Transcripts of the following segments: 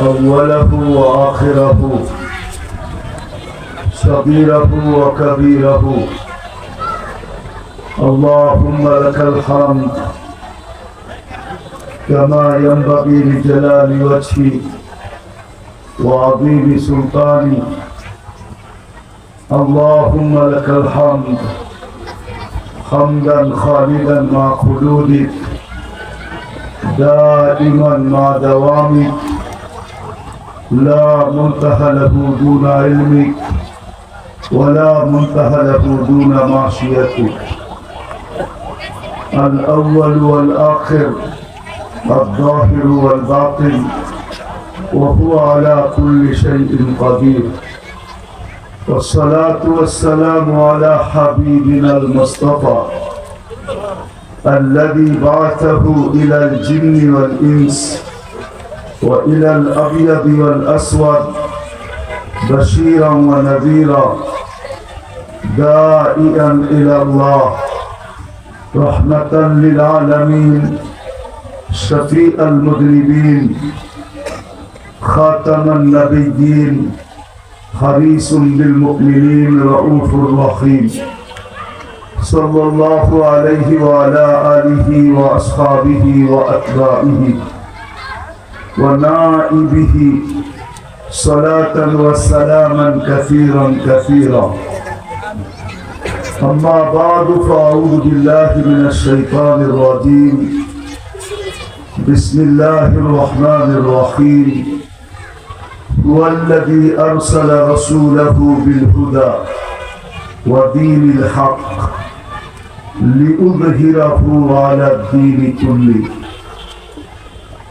أوله وآخره صغيره وكبيره. اللهم لك الحمد كما ينبغي لجلال وجهي وعظيم سلطاني. اللهم لك الحمد حمدا خالدا مع خلودك دائما مع دوامك. لا منتهى له دون علمك ولا منتهى له دون معصيتك. الأول والآخر الظاهر والباطن وهو على كل شيء قدير. والصلاة والسلام على حبيبنا المصطفى الذي بعثه إلى الجن والإنس. وإلى الأبيض والأسود بشيرا ونذيرا دائيا إلى الله رحمة للعالمين شفيع المذنبين خاتم النبيين حريص بالمؤمنين رؤوف رحيم. صلى الله عليه وعلى آله وأصحابه وأتباعه. ونائبه صلاة وسلاما كثيرا كثيرا. أما بعد فأعوذ بالله من الشيطان الرجيم. بسم الله الرحمن الرحيم. هو الذي أرسل رسوله بالهدى ودين الحق لأظهره على الدين كله.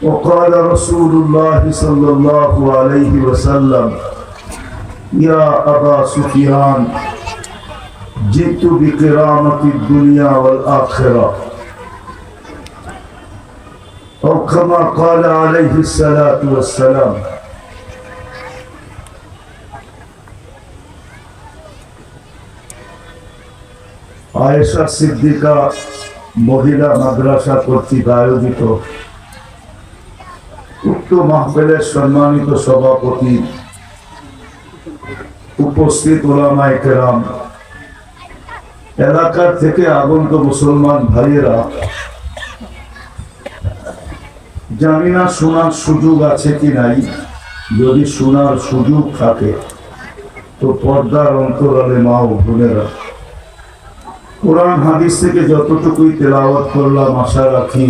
وقال رسول الله صلى الله عليه وسلم يا أبا سفيان جئت بكرامة الدنيا والآخرة أو كما قال عليه الصلاة والسلام আয়েশা সিদ্দিকা মহিলা মাদ্রাসা কর্তৃক আয়োজিত উক্ত মাহফিলের সম্মানিত সভাপতি উপস্থিত ওলামায় কেরাম, এলাকার থেকে আগন্ত মুসলমান ভাইয়েরা জানি না শোনার সুযোগ আছে কি নাই, যদি শোনার সুযোগ থাকে, তো পর্দার অন্তরালে মা ও বোনেরা, কোরআন হাদিস থেকে যতটুকুই তেলাওয়াত করলাম, আশা রাখি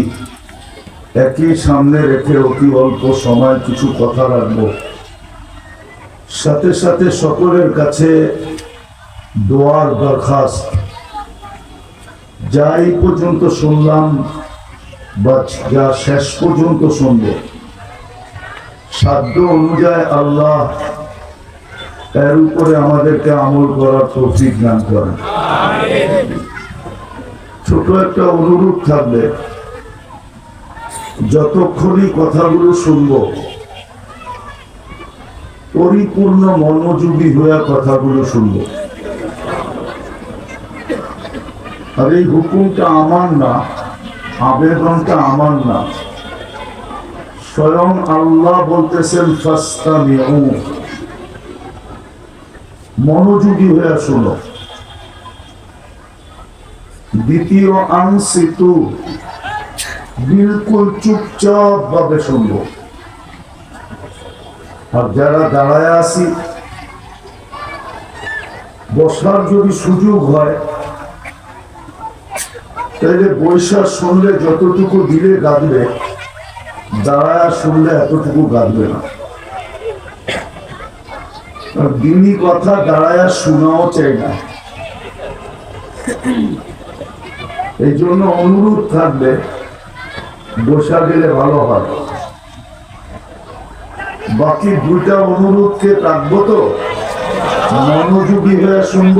একই সামনে রেখে অতি অল্প সময় কিছু কথা রাখব। সাথে সাথে সকলের কাছে দোয়ার দরখাস্ত। যা এই পর্যন্ত শুনলাম বা যা শেষ পর্যন্ত শুনব। সাধ্য অনুযায়ী আল্লাহ এর উপরে আমাদেরকে আমল করার তৌফিক দান করেন। ছোট একটা অনুরোধ থাকবে। যতক্ষণই কথাগুলো শুনব, পরিপূর্ণ মনোযোগী হয়ে কথাগুলো শুনব। আর এই হুকুমটা আমার না, আবেদনটা আমার না। স্বয়ং আল্লাহ বলতেছেন মনোযোগী হয়ে শোনো। দ্বিতীয় আংসিতু বিলকুল চুপচাপ ভাবে শুনব। আর যারা দাঁড়ায় আসি বসার যদি সুযোগ হয় তাহলে বৈশাখ শুনলে যতটুকু দিলে গাঁদবে, দাঁড়ায় শুনলে এতটুকু গাঁদবে না। দিনই কথা, দাঁড়ায় শোনাও চাই না। এই জন্য অনুরোধ থাকবে বসা গেলে ভালো হয়। বাকি দুইটা অনুরোধকে রাখব তো? মনোযোগী হয়ে শুনব।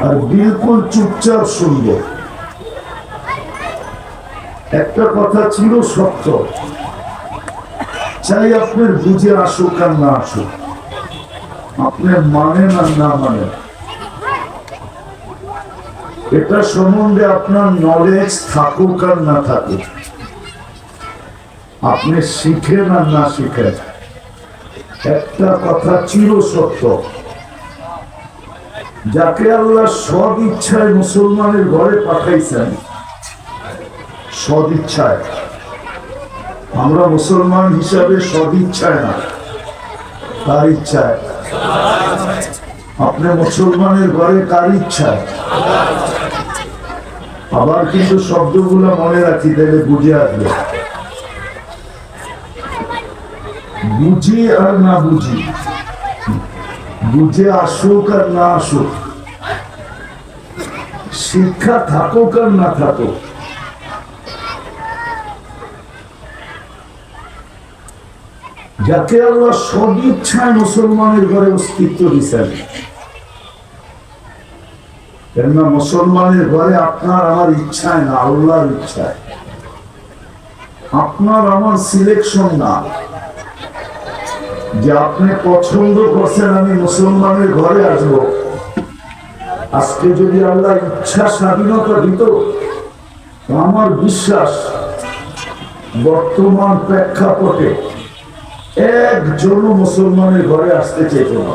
আর বিলকুল চুপচাপ শুনব। একটা কথা ছিল সত্য। চাই আপনার বুঝে আসুক আর না আসুক। আপনার মানেন আর না মানেন এটা সম্বন্ধে আপনার নলেজ থাকুক আর না থাকুক। আপনি শিখেন আর না শিখেন। একটা কথা চির সত্য। যাকে আল্লাহ সদ ইচ্ছায় মুসলমানের ঘরে পাঠাইছেন সদ ইচ্ছায়। আমরা মুসলমান হিসাবে সদ ইচ্ছায় না, তার ইচ্ছায়। আপনি মুসলমানের ঘরে কার ইচ্ছায়? আবার কিন্তু শব্দগুলো মনে রাখি, তাহলে বুঝে আসবে। বুঝি আর না বুঝি। বুঝে আসুক আর না আসুক। শিক্ষা থাকুক আর না থাকুক। যাকে আল্লাহ সদিচ্ছায় মুসলমানের ঘরে অস্তিত্ব দিচ্ছেন কেননা মুসলমানের ঘরে আপনার আমার ইচ্ছায় না, আল্লাহর ইচ্ছায়। আপনার আমার সিলেকশন না। যে আপনি পছন্দ করছেন, আমি মুসলমানের ঘরে আসব। আজকে যদি আল্লাহ ইচ্ছা স্বাধীনতা দিত আমার বিশ্বাস বর্তমান প্রেক্ষাপটে একজন মুসলমানের ঘরে আসতে চেত না।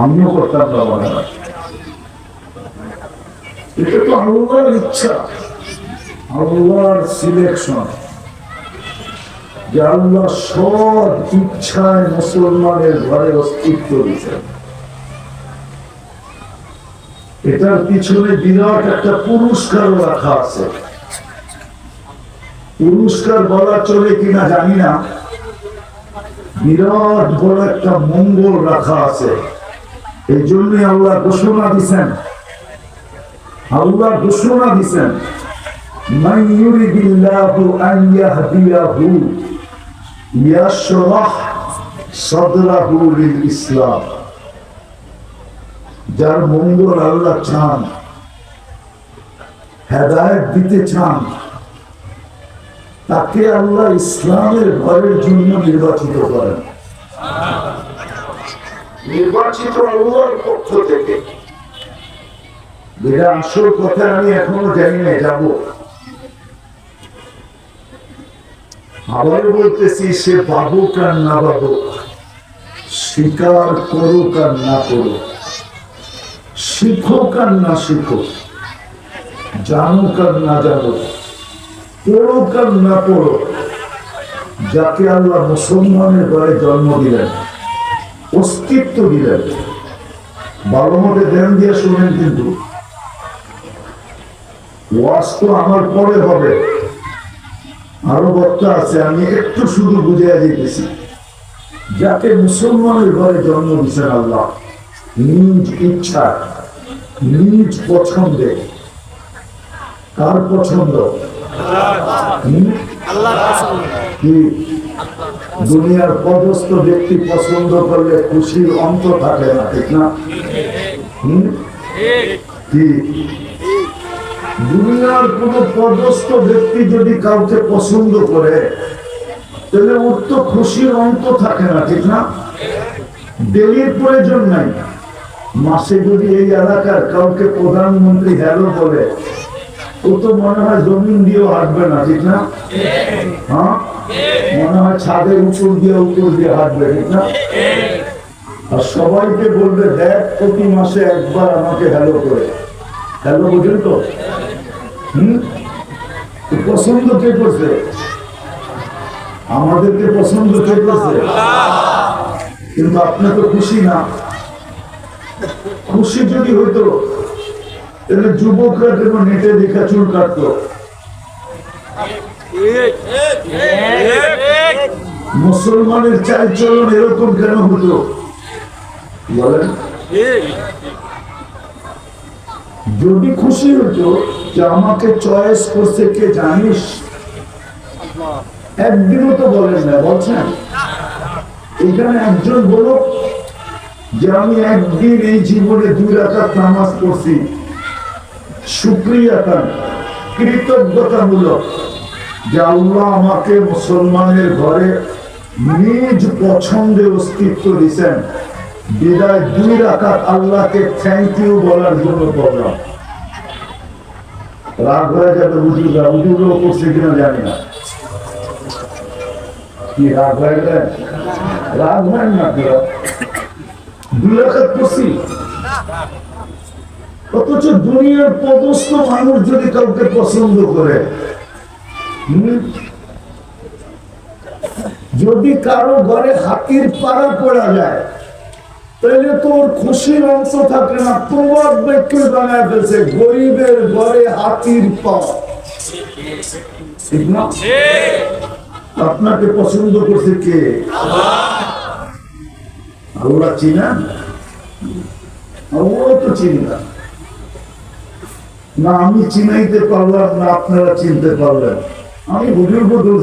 আমিও করতাম না এটা তো আল্লাহর ইচ্ছা। আল্লাহর সিলেকশন যে আল্লাহ সব ইচ্ছায় মুসলমানের ঘরে অস্তিত্ব দিচ্ছেন এটার পিছনে বিরাট একটা পুরস্কার রাখা আছে। পুরস্কার বলা চলে কিনা জানি না। বিরাট বড় একটা মঙ্গল রাখা আছে। এই জন্য আল্লাহ ঘোষণা দিচ্ছেন আল্লাহ ঘোষণা দিচ্ছেন ইসলাম যার মঙ্গল আল্লাহ চান, হেদায়েত দিতে চান, তাকে আল্লাহ ইসলামের ভয়ের জন্য নির্বাচিত করেন। নির্বাচিত আল্লাহর পক্ষ থেকে। যেটা আসল কথা আমি এখনও জানি না, যাব। আবার বলতেছি, সে বাবুক আর না বাবুক স্বীকার করুক আর না করুক শিখুক আর না শিখুক জানুক আর না জানুক পড়ুক আর না পড়ুক যাকে আল্লাহ মুসলমানের ঘরে জন্ম দিলেন। অস্তিত্ব দিলেন ভালো মতে ধ্যান দিয়ে শুনেন কিন্তু। ওয়াজ তো আমার পরে হবে। আরও বক্তা আছে আমি একটু শুধু বুঝিয়ে দিতেছি। যাকে মুসলমানের ঘরে জন্ম দিচ্ছেন আল্লাহ। নিজ ইচ্ছা নিজ পছন্দে। কার পছন্দ? হুম? কি? দুনিয়ার পদস্থ ব্যক্তি পছন্দ করলে খুশির অন্ত থাকে না, ঠিক না? দুনিয়ার কোন পদস্থ ব্যক্তি যদি কাউকে পছন্দ করে, তাহলে ওর তো খুশির অন্ত থাকে না, ঠিক না? দেরির প্রয়োজন নাই। মাসে যদি এই এলাকার কাউকে প্রধানমন্ত্রী হ্যালো বলে, ও তো মনে হয় জমিন দিয়েও হাঁটবে না, ঠিক না? হ্যাঁ? মনে হয় ছাদের উপর দিয়ে উপর দিয়ে হাঁটবে, ঠিক না? আর সবাইকে বলবে, দেখ, প্রতি মাসে একবার আমাকে হ্যালো করে। হ্যালো বুঝলেন তো? হুম? পছন্দ কে করছে? আমাদেরকে পছন্দ কে করছে? কিন্তু আপনি তো খুশি না। খুশি যদি হইতো, তাহলে যুবকরা কেন নেটে দেখা চুল কাটতো। মুসলমানের চাল চলন এরকম কেন হতো বলেন। যদি খুশি হতো যে আমাকে চয়েস করছে, কে জানিস? একদিনও তো বলেন না, বলছেন। এখানে একজন বলো যে আমি একদিন এই জীবনে দুই রাকাত নামাজ পড়ছি। সুক্রিয়াতান কৃতজ্ঞতামূলক। যে আল্লাহ আমাকে মুসলমানের ঘরে নিজ পছন্দে অস্তিত্ব দিছেন। বিদায় দুই রাকাত আল্লাহকে থ্যাংক ইউ বলার জন্য বললাম রাগ হয়ে যাবে হুজুরা হুজুরও করছে কিনা জানি না। কি রাগ হয়ে গেলেন রাগ হয় না কেউ দুই রাকাত পড়ছি অথচ দুনিয়ার পদস্থ মানুষ যদি কাউকে পছন্দ করে যদি কারও ঘরে হাতির পাড়া পড়া যায়, তাহলে তো ওর খুশির অংশ থাকে না। প্রবাদ ব্যক্তি বানায় ফেলছে, গরিবের ঘরে হাতির পা ঠিক না? আপনাকে পছন্দ করছে কে? আল্লাহ। চিনা? আল্লাহ তো চিন্তা না, আমি চিনাইতে পারলাম না, আপনারা চিনতে পারলেন। আমি হুজুরকে দোষ